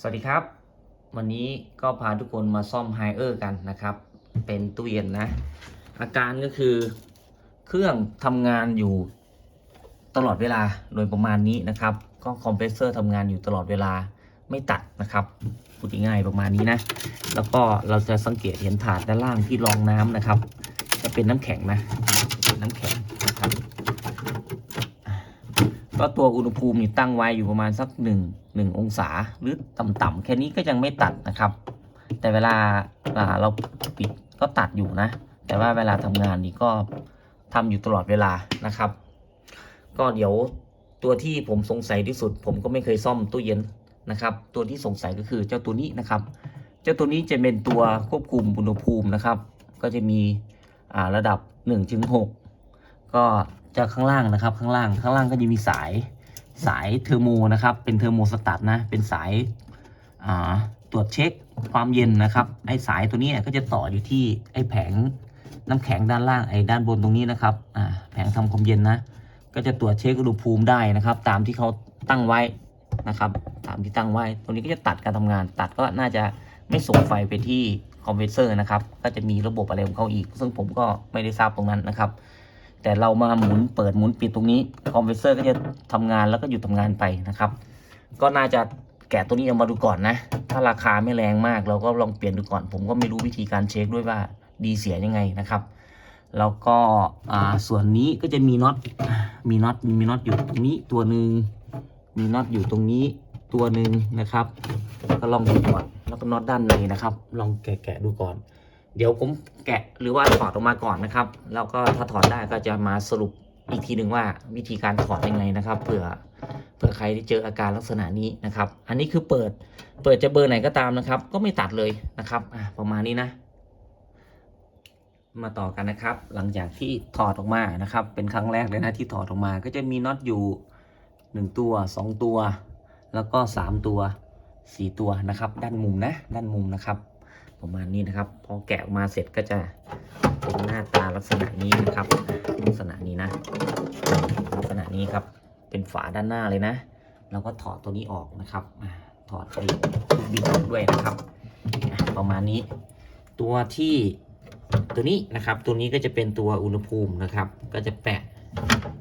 สวัสดีครับ วันนี้ก็พาทุกคนมาซ่อมไฮเออร์กันนะครับ เป็นตู้เย็นนะ อาการก็คือเครื่องทำงานอยู่ตลอดเวลาโดยประมาณนี้นะครับ ก็คอมเพรสเซอร์ทำงานอยู่ตลอดเวลาไม่ตัดนะครับพูดง่ายๆประมาณนี้นะ แล้วก็เราจะสังเกตเห็นถาดด้านล่างที่รองน้ำนะครับ จะเป็นน้ำแข็งนะเป็นน้ำแข็งนะครับ ก็ตัวอุณหภูมินี่ตั้งไว้อยู่ประมาณสักหนึ่งองศาหรือต่ำๆแค่นี้ก็ยังไม่ตัดนะครับ แต่เวลาอ่าเราปิดก็ตัดอยู่นะ แต่ว่าเวลาทำงานนี่ก็ทำอยู่ตลอดเวลานะครับ ก็เดี๋ยวตัวที่ผมสงสัยที่สุด ผมก็ไม่เคยซ่อมตู้เย็นนะครับ ตัวที่สงสัยก็คือเจ้าตัวนี้นะครับ เจ้าตัวนี้จะเป็นตัวควบคุมอุณหภูมินะครับ ก็จะมีระดับ1ถึง6ก็ จะข้างล่างนะครับ ข้างล่างข้างล่างก็จะมีสายสายเทอร์โมนะครับ เป็นเทอร์โมสตัตนะเป็นสายาตรวจเช็คความเย็นนะครับไอ้สายตัวนี้ก็จะต่ออยู่ที่ไอ้แผงน้ำแข็งด้านล่างไอ้ด้านบนตรงนี้นะครับแผงทำความเย็นนะ ก็จะตรวจเช็คอุณหภูมิได้นะครับ ตามที่เขาตั้งไว้นะครับ ตามที่ตั้งไว้ ตรงนี้ก็จะตัดการทำงาน ตัดก็น่าจะไม่ส่งไฟไปที่คอมเพรสเซอร์นะครับ ก็จะมีระบบอะไรของเขาอีก ซึ่งผมก็ไม่ได้ทราบตรงนั้นนะครับ แต่เรามาหมุนเปิดหมุนปิดตรงนี้คอมเพรสเซอร์ก็จะทำงานแล้วก็หยุดทำงานไปนะครับ ก็น่าจะแกะตัวนี้เอามาดูก่อนนะ ถ้าราคาไม่แรงมาก เราก็ลองเปลี่ยนดูก่อน ผมก็ไม่รู้วิธีการเช็คด้วยว่าดีเสียยังไงนะครับ แล้วก็อ่าส่วนนี้ก็จะมีน็อตมีน็อตมีน็อตอยู่ตรงนี้ตัวหนึ่งมีน็อตอยู่ตรงนี้ตัวหนึ่งนะครับ ก็ลองดูก่อนแล้วก็น็อตด้านในนะครับ ลองแกะๆดูก่อน เดี๋ยวผมแกะหรือว่าถอดออกมาก่อนนะครับ แล้วก็ถ้าถอดได้ก็จะมาสรุปอีกทีหนึ่งว่าวิธีการถอดยังไงนะครับเผื่อเผื่อใครที่เจออาการลักษณะนี้นะครับ อันนี้คือเปิดเปิดจะเบอร์ไหนก็ตามนะครับ ก็ไม่ตัดเลยนะครับอะประมาณนี้นะ มาต่อกันนะครับ หลังจากที่ถอดออกมานะครับ เป็นครั้งแรกเลยนะที่ถอดออกมา ก็จะมีน็อตอยู่ 1 ตัว 2 ตัว แล้วก็ 3 ตัว 4 ตัวนะครับ ด้านมุมนะ ด้านมุมนะครับ ประมาณนี้นะครับ พอแกะออกมาเสร็จก็จะเป็นหน้าตาลักษณะนี้นะครับ ลักษณะนี้นะ ลักษณะนี้ครับ เป็นฝาด้านหน้าเลยนะ เราก็ถอดตัวนี้ออกนะครับอ่าถอดไปบินออกด้วยนะครับ ประมาณนี้ ตัวที่ตัวนี้นะครับ ตัวนี้ก็จะเป็นตัวอุณหภูมินะครับ ก็จะแปะ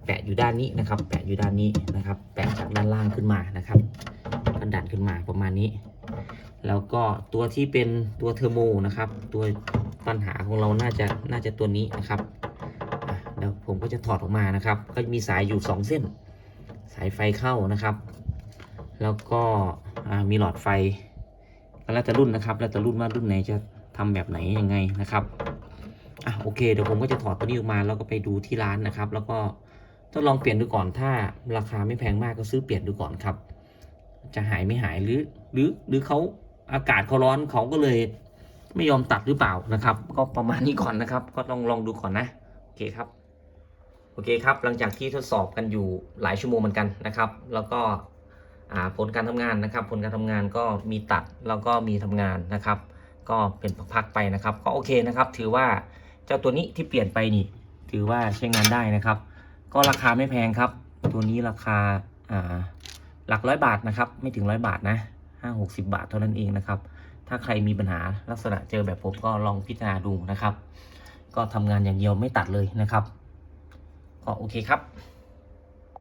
แปะอยู่ด้านนี้นะครับ แปะอยู่ด้านนี้นะครับ แปะจากด้านล่างขึ้นมานะครับกันดันขึ้นมาประมาณนี้ แล้วก็ตัวที่เป็นตัวเทอร์โมนะครับ ตัวปัญหาของเราน่าจะน่าจะตัวนี้นะครับอะเดี๋ยวผมก็จะถอดออกมานะครับ ก็มีสายอยู่ 2 เส้น สายไฟเข้านะครับ แล้วก็มีหลอดไฟแล้วแต่รุ่นนะครับ แล้วแต่รุ่นว่ารุ่นไหนจะทำแบบไหนยังไงนะครับอะโอเคเดี๋ยวผมก็จะถอดตัวนี้ออกมาแล้วก็ไปดูที่ร้านนะครับ แล้วก็ทดลองเปลี่ยนดูก่อนถ้าราคาไม่แพงมากก็ซื้อเปลี่ยนดูก่อนครับ จะหายไม่หายหรือหรือหรือเขา อากาศเขาร้อนเขาก็เลยไม่ยอมตัดหรือเปล่านะครับ ก็ประมาณนี้ก่อนนะครับ ก็ลองลองดูก่อนนะโอเคครับโอเคครับ หลังจากที่ทดสอบกันอยู่หลายชั่วโมงเหมือนกันนะครับ แล้วก็ผลการทำงานนะครับ ผลการทำงานก็มีตัดแล้วก็มีทำงานนะครับ ก็เป็นพักๆไปนะครับ ก็โอเคนะครับ ถือว่าเจ้าตัวนี้ที่เปลี่ยนไปนี่ ถือว่าใช้งานได้นะครับ ก็ราคาไม่แพงครับ ตัวนี้ราคาหลักร้อยบาทนะครับ ไม่ถึงร้อยบาทนะ ห้าหกสิบาทเท่านั้นเองนะครับ ถ้าใครมีปัญหาลักษณะเจอแบบผมก็ลองพิจารณาดูนะครับ ก็ทำงานอย่างเดียวไม่ตัดเลยนะครับ ก็โอเคครับ